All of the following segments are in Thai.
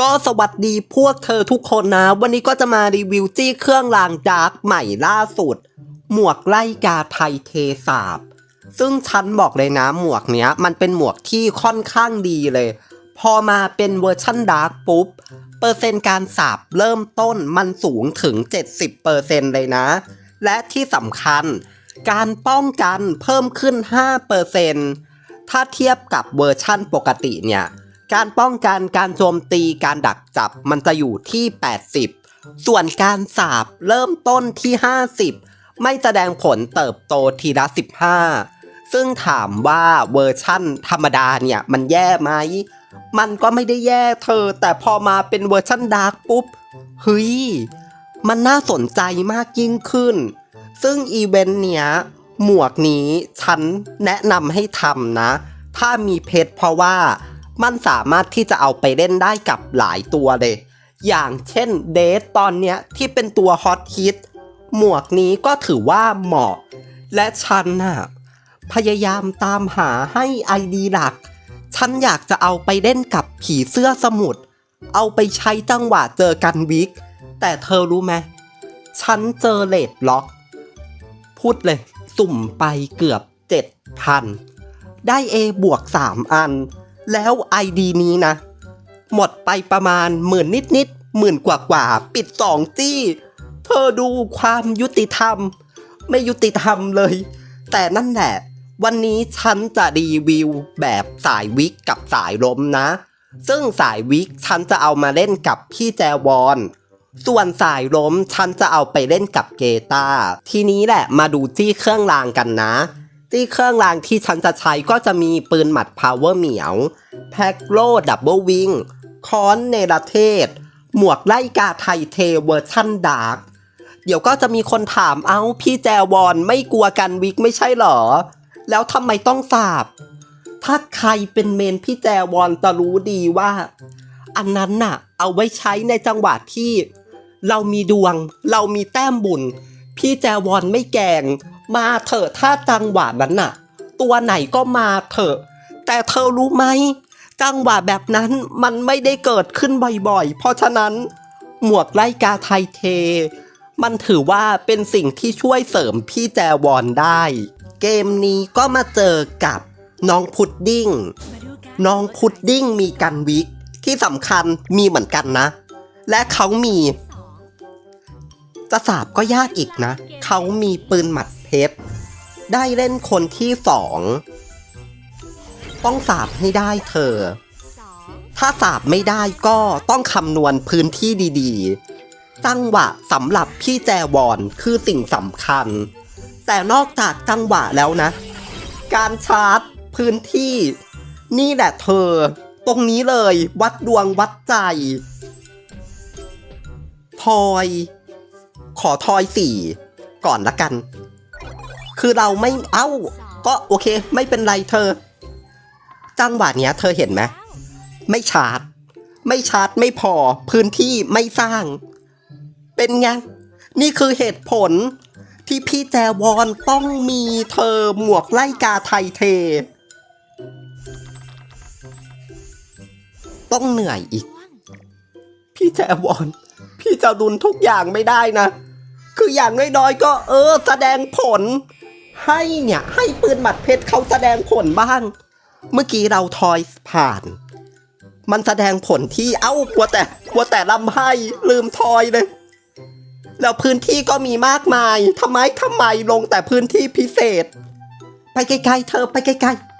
ก็สวัสดีพวกเธอทุกคนนะ วันนี้ก็จะมารีวิวจี้เครื่องรางดาร์กใหม่ล่าสุด หมวกไล่กาไทยเทสาบ ซึ่งฉันบอกเลยนะหมวกเนี้ย มันเป็นหมวกที่ค่อนข้างดีเลย พอมาเป็นเวอร์ชั่นดาร์กปุ๊บ เปอร์เซ็นต์การสาบเริ่มต้นมันสูงถึง 70%เลยนะ และที่สำคัญ การป้องกันเพิ่มขึ้น 5%ถ้าเทียบกับเวอร์ชั่นปกติเนี่ย การป้องกันการโจมตีการดักจับมันจะอยู่ที่ 80 ส่วนการสาบเริ่มต้นที่ 50 ไม่แสดงผลเติบโตทีละ 15 ซึ่งถามว่าเวอร์ชั่นธรรมดาเนี่ยมันแย่ไหม มันก็ไม่ได้แย่เธอ แต่พอมาเป็นเวอร์ชั่นดาร์กปุ๊บเฮ้ยมันน่าสนใจมากยิ่งขึ้น ซึ่งอีเวนต์เนี้ยหมวกนี้ฉันแนะนำให้ทำนะ ถ้ามีเพชรเพราะว่า มันสามารถที่จะเอาไปเล่นได้กับหลายตัวเลย อย่างเช่นเดทตอนเนี้ยที่เป็นตัวฮอตฮิตหมวกนี้ก็ถือว่าเหมาะ และฉันน่ะพยายามตามหาให้ไอดีหลัก ฉันอยากจะเอาไปเล่นกับผีเสื้อสมุทรเอาไปใช้จังหวะเจอกันวิก แต่เธอรู้ไหม ฉันเจอเลดล็อก พูดเลย สุ่มไปเกือบ7,000ได้ A บวก3อัน แล้ว ID นี้นะ หมดไปประมาณหมื่นนิดนิดๆหมื่นกว่ากว่าปิด2จี้เธอดูความยุติธรรม ไม่ยุติธรรมเลย แต่นั่นแหละ วันนี้ฉันจะรีวิวแบบสายวิกกับสายลมนะ ซึ่งสายวิกฉันจะเอามาเล่นกับพี่แจวอนส่วนสายล้มฉันจะเอาไปเล่นกับเกตาทีนี้แหละมาดูจี้เครื่องรางกันนะ จี้เครื่องรางที่ฉันจะใช้ก็จะมีปืนหมัดพาวเวอร์เหมียว แพ็กโลดับเบิลวิงค้อนเนรเทศ หมวกไล่กาไทยเทเวอร์ชั่นดาร์กเดี๋ยวก็จะมีคนถามเอ้าพี่แจวอนไม่กลัวกันวิกไม่ใช่หรอ แล้วทำไมต้องสาบ ถ้าใครเป็นเมนพี่แจวอนจะรู้ดีว่า อันนั้นน่ะ เอาไว้ใช้ในจังหวะที่ เรามีดวง เรามีแต้มบุญ พี่แจวอนไม่แกง มาเถอะถ้าจังหวะนั้นน่ะ ตัวไหนก็มาเถอะ แต่เธอรู้ไหม จังหวะแบบนั้นมันไม่ได้เกิดขึ้นบ่อยๆ เพราะฉะนั้น หมวกไล่กาไทยเท มันถือว่าเป็นสิ่งที่ช่วยเสริมพี่แจวอนได้ เกมนี้ก็มาเจอกับน้องพุดดิ้ง น้องพุดดิ้งมีกันวิก ที่สำคัญมีเหมือนกันนะ และเขามีจะสาบก็ยากอีกนะ เขามีปืนหมัด เพชได้เล่นคนที่สองต้องสาบให้ได้เธอ ถ้าสาบไม่ได้ก็ต้องคำนวณพื้นที่ดีๆ จังหวะสำหรับพี่แจวอนคือสิ่งสำคัญ แต่นอกจากจังหวะแล้วนะ การชาร์จพื้นที่ นี่แหละเธอ ตรงนี้เลยวัดดวงวัดใจทอย ขอทอยสี่ก่อนละกัน คือเราไม่เอ้า ก็โอเค ไม่เป็นไรเธอ จังหวะเนี้ย เธอเห็นไหมไม่ชาร์จไม่ชาร์จไม่พอ พื้นที่ไม่สร้าง เป็นไง นี่คือเหตุผลที่พี่แจวอนต้องมีเธอหมวกไล่กาไทยเท ต้องเหนื่อยอีก พี่แจวอน พี่จะดุนทุกอย่างไม่ได้นะ คืออย่างน้อยๆก็เออ แสดงผล ให้เนี่ย ให้ปืนหมัดเพชรเขาแสดงผลบ้าง เมื่อกี้เราทอยผ่าน มันแสดงผลที่เอ้ากลัวแต่กลัวแต่ลำไห้ลืมทอยเลย แล้วพื้นที่ก็มีมากมายทำไมทำไมลงแต่พื้นที่พิเศษ ไปไกลๆเธอไปไกลๆ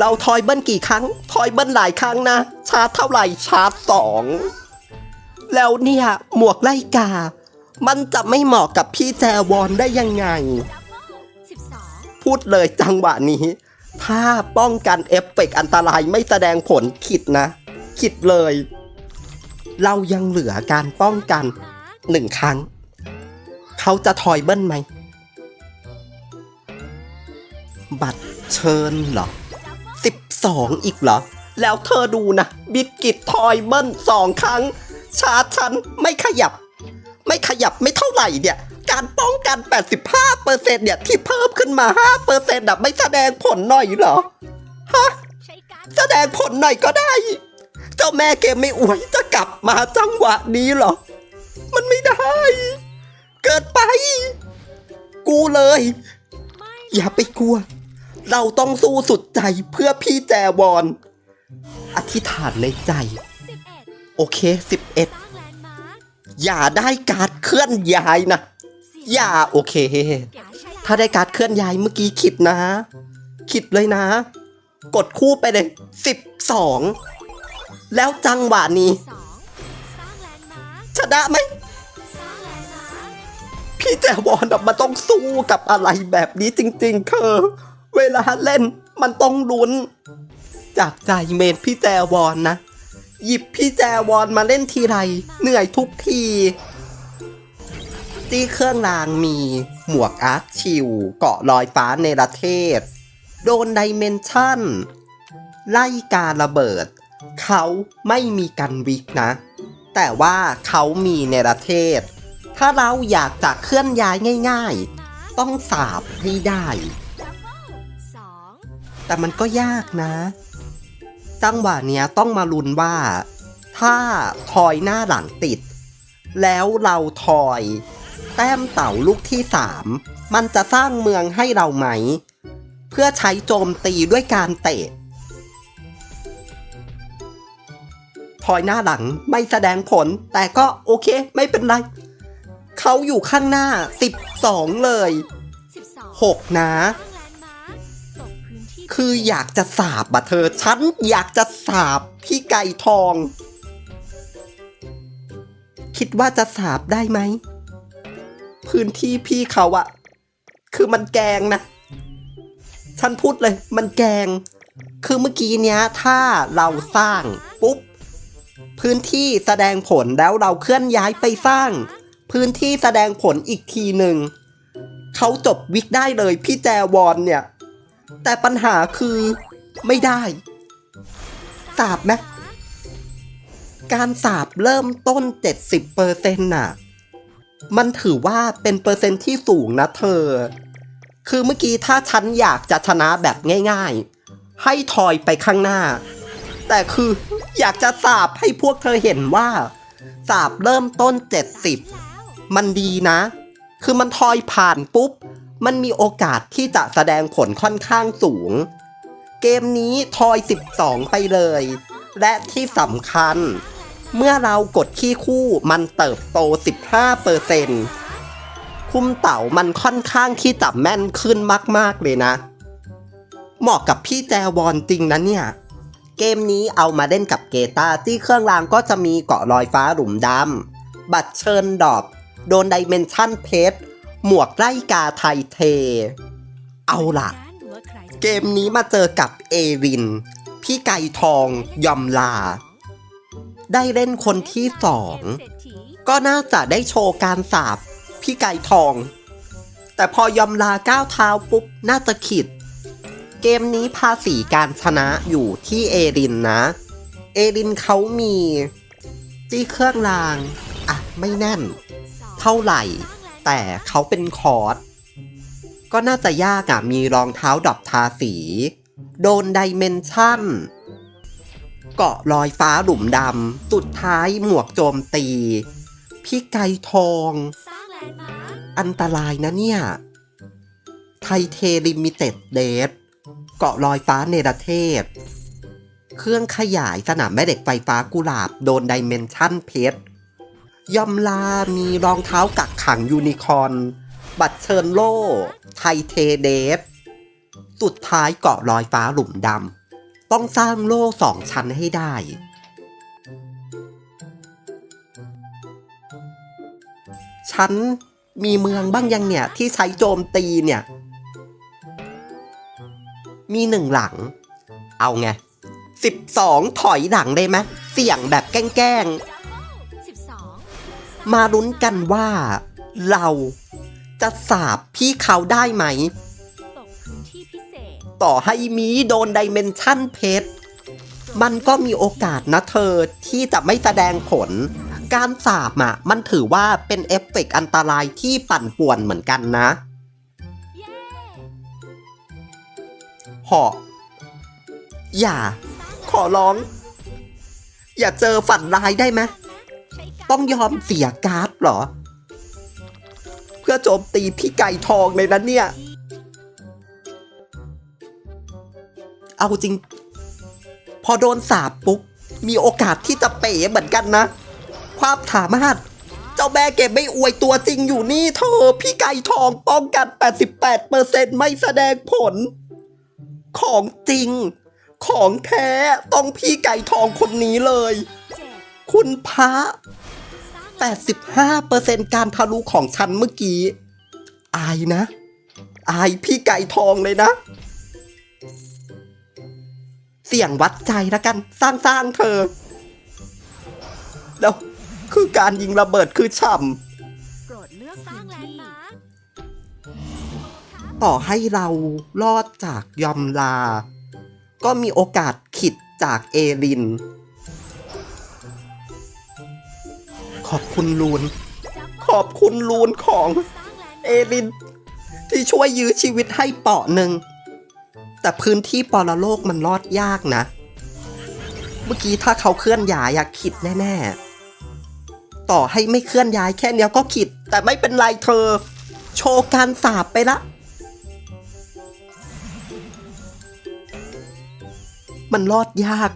เราทอยเบิ้ลกี่ครั้ง ทอยเบิ้ลหลายครั้งนะ ชาร์จเท่าไหร่ชาร์จสองแล้วเนี่ย หมวกไล่กา มันจะไม่เหมาะกับพี่แจวอนได้ยังไง พูดเลยจังหวะนี้ ถ้าป้องกันเอฟเฟกต์อันตรายไม่แสดงผลขิดนะ ขิดเลย เรายังเหลือการป้องกันหนึ่งครั้ง เขาจะทอยเบิ้ลไหม บัตรเชิญเหรอสิบสองอีกเหรอ แล้วเธอดูนะ บิดกิตทอยเบิ้ลสองครั้ง ชาร์จฉันไม่ขยับ ไม่ขยับไม่เท่าไหร่เนี่ย การป้องกัน 85%เนี่ยที่เพิ่มขึ้นมา 5%น่ะไม่แสดงผลหน่อยเหรอ ฮะ แสดงผลหน่อยก็ได้ เจ้าแม่เกมไม่อวยจะกลับมาจังหวะนี้เหรอ มันไม่ได้ เกิดไป กูเลย อย่าไปกลัว เราต้องสู้สุดใจเพื่อพี่แจวอน อธิษฐานในใจ โอเค 11 อย่าได้การดเคลื่อนย้ายนะ อย่าโอเค ถ้าได้การดเคลื่อนย้ายเมื่อกี้คิดนะคิดเลยนะ กดคู่ไปเลย12แล้วจังหวะนี้ ชนะไหมพี่แจวอนมันต้องสู้กับอะไรแบบนี้จริงๆคือเวลาเล่นมันต้องลุ้น จากใจเมนพี่แจวอนนะ หยิบพี่แจวอนมาเล่นทีไร เหนื่อยทุกที ที่เครื่องรางมี หมวกอาร์คชิว เกาะลอยฟ้าในประเทศ โดนไดเมนชั่น ไล่การระเบิด เขาไม่มีกันวิกนะ แต่ว่าเขามีในประเทศ ถ้าเราอยากจะเคลื่อนย้ายง่ายๆ ต้องสาบให้ได้ แต่มันก็ยากนะ จังหวะเนี้ยต้องมาลุ้นว่า ถ้าทอยหน้าหลังติด แล้วเราทอย แต้มเต่าลูกที่สามมันจะสร้างเมืองให้เราไหม เพื่อใช้โจมตีด้วยการเตะทอยหน้าหลังไม่แสดงผล แต่ก็โอเคไม่เป็นไร เขาอยู่ข้างหน้า 12 เลย 6 นะ คืออยากจะสาบอะเธอ ฉันอยากจะสาบพี่ไก่ทอง คิดว่าจะสาบได้ไหม พื้นที่พี่เขาอะคือมันแกงนะ ฉันพูดเลย มันแกง คือเมื่อกี้เนี้ย ถ้าเราสร้างปุ๊บ พื้นที่แสดงผลแล้วเราเคลื่อนย้ายไปสร้าง พื้นที่แสดงผลอีกทีหนึ่งเขาจบวิกได้เลยพี่แจวอนเนี่ย แต่ปัญหาคือไม่ได้สาบไหมการสาบเริ่มต้น 70%เปอร์เซ็นต์น่ะ มันถือว่าเป็นเปอร์เซ็นต์ที่สูงนะเธอ คือเมื่อกี้ถ้าฉันอยากจะชนะแบบง่ายๆ ให้ทอยไปข้างหน้า แต่คืออยากจะสาบให้พวกเธอเห็นว่าสาบเริ่มต้น 70 มันดีนะ คือมันทอยผ่านปุ๊บ มันมีโอกาสที่จะแสดงผลค่อนข้างสูง เกมนี้ทอย 12 ไปเลย และที่สำคัญ เมื่อเรากดขี้คู่มันเติบโต 15%คุมเต่ามันค่อนข้างที่จะแม่นขึ้นมาก ๆ เลยนะ เหมาะกับพี่แจวอนจริงนะเนี่ย เกมนี้เอามาเล่นกับเกตาที่เครื่องรางก็จะมีเกาะลอยฟ้าหลุมดำบัตรเชิญดอบ โดนไดเมนชั่นเพชร หมวกไล่กาไทยเท เอาล่ะ เกมนี้มาเจอกับเอริน พี่ไก่ทองยอมลา ได้เล่นคนที่สอง ก็น่าจะได้โชว์การสาบพี่ไก่ทอง แต่พอยอมลาก้าวเท้าปุ๊บ น่าจะขิด เกมนี้ภาษีการชนะอยู่ที่เอรินนะ เอรินเขามีจี้เครื่องราง อะ ไม่แน่น เท่าไหร่ แต่เขาเป็นคอร์สก็น่าจะยากอะมีรองเท้าดอกทาสี โดนไดเมนชั่น เกาะลอยฟ้าหลุมดำ สุดท้ายหมวกโจมตี พี่ไก่ทอง อันตรายนะเนี่ย ไทเทลิมิเต็ดเดทเกาะลอยฟ้าเนรเทศ เครื่องขยายสนามแม่เหล็กไฟฟ้ากุหลาบ โดนไดเมนชั่นเพชร ยอมลามีรองเท้ากักขังยูนิคอนบัตรเชิญโล่ ไทเทเดฟ สุดท้ายเกาะลอยฟ้าหลุมดำ ต้องสร้างโล่สองชั้นให้ได้ฉันมีเมืองบ้างยังเนี่ย ที่ใช้โจมตีเนี่ย มีหนึ่งหลัง เอาไงสิบสองถอยหลังได้ไหมเสี่ยงแบบแกล้ง มาลุ้นกันว่า เราจะสาบพี่เขาได้ไหม ต่อให้มีโดนไดเมนชั่นเพชร มันก็มีโอกาสนะเธอที่จะไม่แสดงผล การสาบอะ มันถือว่าเป็นเอฟเฟกต์อันตรายที่ปั่นป่วนเหมือนกันนะหอกอย่า ขอร้อง อย่าเจอฝันร้ายได้ไหม ต้องยอมเสียการ์ดเหรอ เพื่อโจมตีพี่ไก่ทองเลยนะเนี่ย เอาจริง พอโดนสาบปุ๊บ มีโอกาสที่จะเป๋เหมือนกันนะ ความสามารถเจ้าแม่เก็บไม่อวยตัวจริงอยู่นี่เธอ พี่ไก่ทองป้องกัน 88%ไม่แสดงผล ของจริง ของแท้ต้องพี่ไก่ทองคนนี้เลย คุณพระ 85%การทะลุของฉันเมื่อกี้ อายนะ อายพี่ไก่ทองเลยนะ เสี่ยงวัดใจแล้วกัน สร้างสร้างๆเธอ แล้ว คือการยิงระเบิดคือฉ่โปรดเลือกสร้างแลนด์มาร์คำต่อให้เรารอดจากยอมลา ก็มีโอกาสขิดจากเอริน ขอบคุณลูน ขอบคุณลูนของเอริน ที่ช่วยยื้อชีวิตให้เปาะหนึ่ง แต่พื้นที่ปรโลกมันรอดยากนะ เมื่อกี้ถ้าเขาเคลื่อนย้ายอะขิดแน่ๆ ต่อให้ไม่เคลื่อนย้ายแค่เนี้ยก็ขิด แต่ไม่เป็นไรเธอ โชว์การสาบไปละมันรอดยาก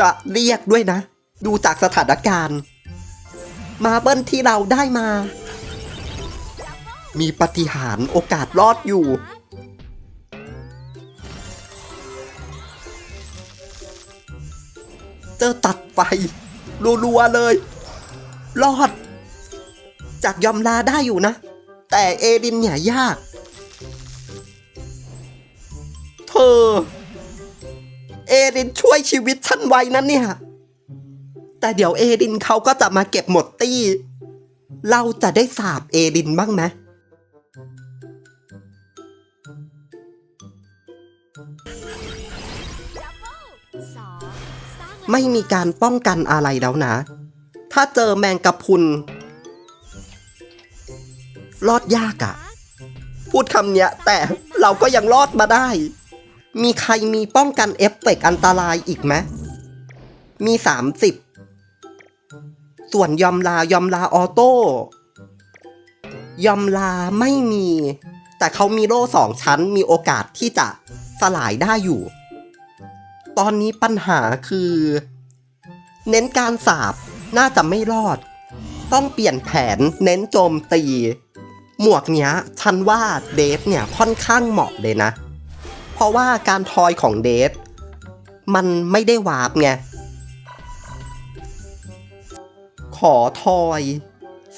จะเรียกด้วยนะ ดูจากสถานการณ์ มาเบิ้ลที่เราได้มา มีปฏิหารโอกาสรอดอยู่ เจอตัดไฟรัวๆเลย รอด จากยอมลาได้อยู่นะ แต่เอดินเนี่ยยาก เธอ เอดินช่วยชีวิตฉันไว้นะเนี่ย แต่เดี๋ยวเอดินเขาก็จะมาเก็บหมดตี้ เราจะได้สาบเอดินบ้างไหมไม่มีการป้องกันอะไรแล้วนะ ถ้าเจอแมงกะพรุน รอดยากอะพูดคำเนี้ย แต่เราก็ยังรอดมาได้ มีใครมีป้องกันเอฟเฟกต์อันตรายอีกไหมมีสามสิบส่วนยอมลายอมลาออโต้ยอมลาไม่มี แต่เขามีโล่สองชั้นมีโอกาสที่จะสลายได้อยู่ ตอนนี้ปัญหาคือ เน้นการสาบน่าจะไม่รอด ต้องเปลี่ยนแผนเน้นโจมตี หมวกเนี้ยฉันว่าเดฟเนี่ยค่อนข้างเหมาะเลยนะ เพราะว่าการทอยของเดฟมันไม่ได้วาร์ปไง ขอทอย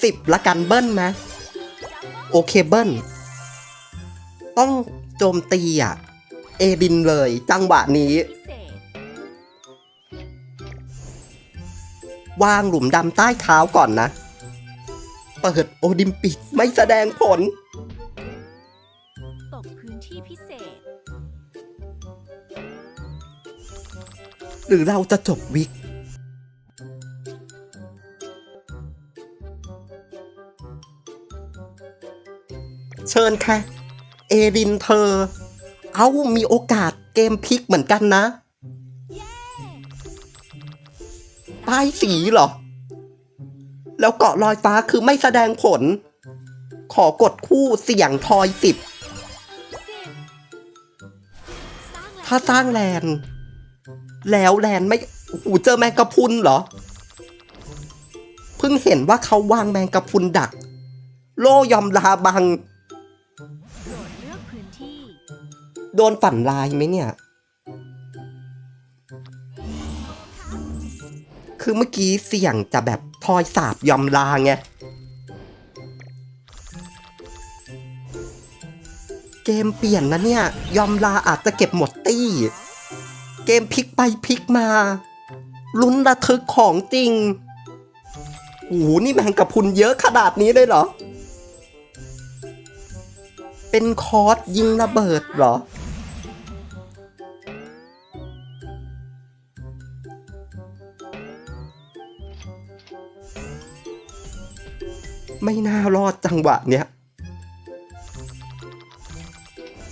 สิบละกันเบิ้ลไหมโอเคเบิ้ล ต้องโจมตีอะ เอดินเลยจังหวะนี้ วางหลุมดำใต้เท้าก่อนนะ เปิดโอลิมปิกไม่แสดงผล หรือเราจะจบวิก เชิญค่ะ เอรินเธอ เอามีโอกาสเกมพลิกเหมือนกันนะ ป้ายสีเหรอ แล้วเกาะลอยฟ้าคือไม่แสดงผล ขอกดคู่เสียงทอยสิบถ้าสร้างแลนด์ แล้วแลนไม่หูเจอแมงกะพุนเหรอ เพิ่งเห็นว่าเขาวางแมงกะพุนดัก โลยอมลาบัง โดนฝันลายไหมเนี่ย คือเมื่อกี้เสี่ยงจะแบบทอยสาบยอมลาไง เกมเปลี่ยนนะเนี่ย ยอมลาอาจจะเก็บหมดตี้ เกมพลิกไปพลิกมา ลุ้นระทึกของจริงโอ้โหนี่แมงกะพุนเยอะขนาดนี้เลยเหรอ เป็นคอร์สยิงระเบิดเหรอ ไม่น่ารอดจังหวะเนี้ย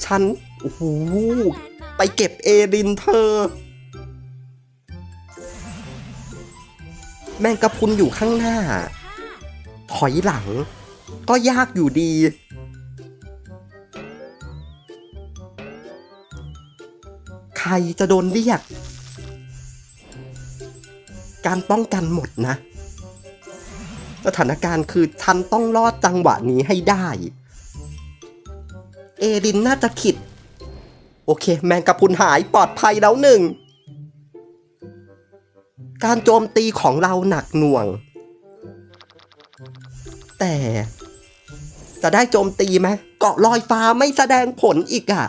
ฉัน โอ้โห ไปเก็บเอรินเธอ แมงกะพุนอยู่ข้างหน้า ถอยหลัง ก็ยากอยู่ดี ใครจะโดนเรียก การป้องกันหมดนะ สถานการณ์คือฉันต้องรอดจังหวะนี้ให้ได้ เอรินน่าจะขิด โอเค แมงกะพุนหายปลอดภัยแล้วหนึ่ง การโจมตีของเราหนักหน่วง แต่จะได้โจมตีไหมเกาะลอยฟ้าไม่แสดงผลอีกอะ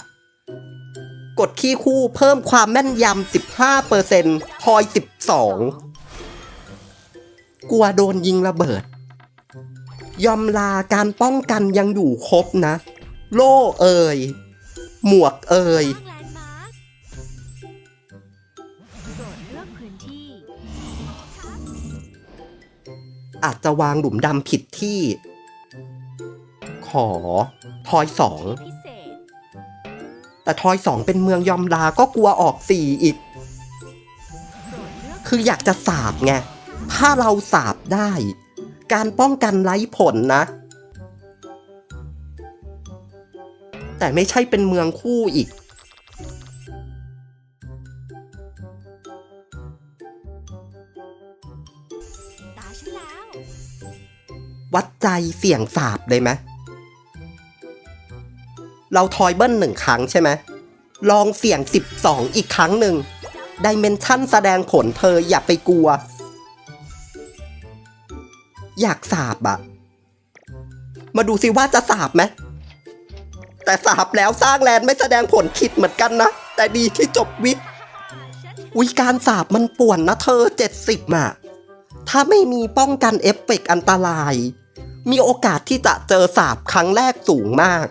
กดขี้คู่เพิ่มความแม่นยำ 15%ทอย 12 กลัวโดนยิงระเบิด ยอมลาการป้องกันยังอยู่ครบนะ โล่เอ่ย หมวกเอ่ยสร้างแลนด์มาร์คโปรดเลือกพื้นที่อาจจะวางหลุมดำผิดที่ ขอ ทอยสองพิเศษแต่ทอยสองเป็นเมืองยอมลาก็กลัวออกสี่อีกโปรดเลือกคืออยากจะสาบไง ถ้าเราสาบได้ การป้องกันไร้ผลนะ แต่ไม่ใช่เป็นเมืองคู่อีกววัดใจเสี่ยงสาบเลยไหม เราทอยเบิ้ลหนึ่งครั้งใช่ไหม ลองเสี่ยง 12 อีกครั้งหนึ่งดิเมนชั่นแสดงผลเธออย่าไปกลัว อยากสาบอะมาดูสิว่าจะสาบไหม แต่สาบแล้วสร้างแลนด์ไม่แสดงผลคิดเหมือนกันนะ แต่ดีที่จบวิทย์วิการสาบมันป่วนนะเธอ 70อะ ถ้าไม่มีป้องกันเอฟเฟกต์อันตราย มีโอกาสที่จะเจอสาบครั้งแรกสูงมาก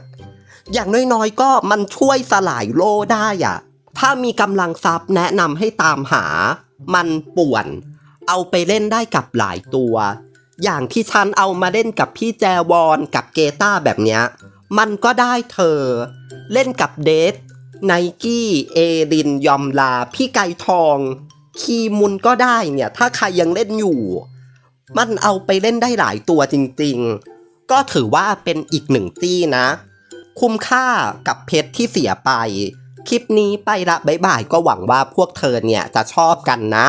อย่างน้อยๆ ก็มันช่วยสลายโลได้อะ ถ้ามีกำลังทรัพย์แนะนำให้ตามหา มันป่วน เอาไปเล่นได้กับหลายตัว อย่างที่ฉันเอามาเล่นกับพี่แจวอนกับเกต้าแบบเนี้ย มันก็ได้เธอ เล่นกับเดทไนกี้เอรินยอมลา พี่ไก่ทอง คีมุนก็ได้เนี่ย ถ้าใครยังเล่นอยู่ มันเอาไปเล่นได้หลายตัวจริงๆ ก็ถือว่าเป็นอีกหนึ่งตี้นะ คุ้มค่ากับเพชรที่เสียไป คลิปนี้ไปละบ๊ายบายก็หวังว่าพวกเธอเนี่ยจะชอบกันนะ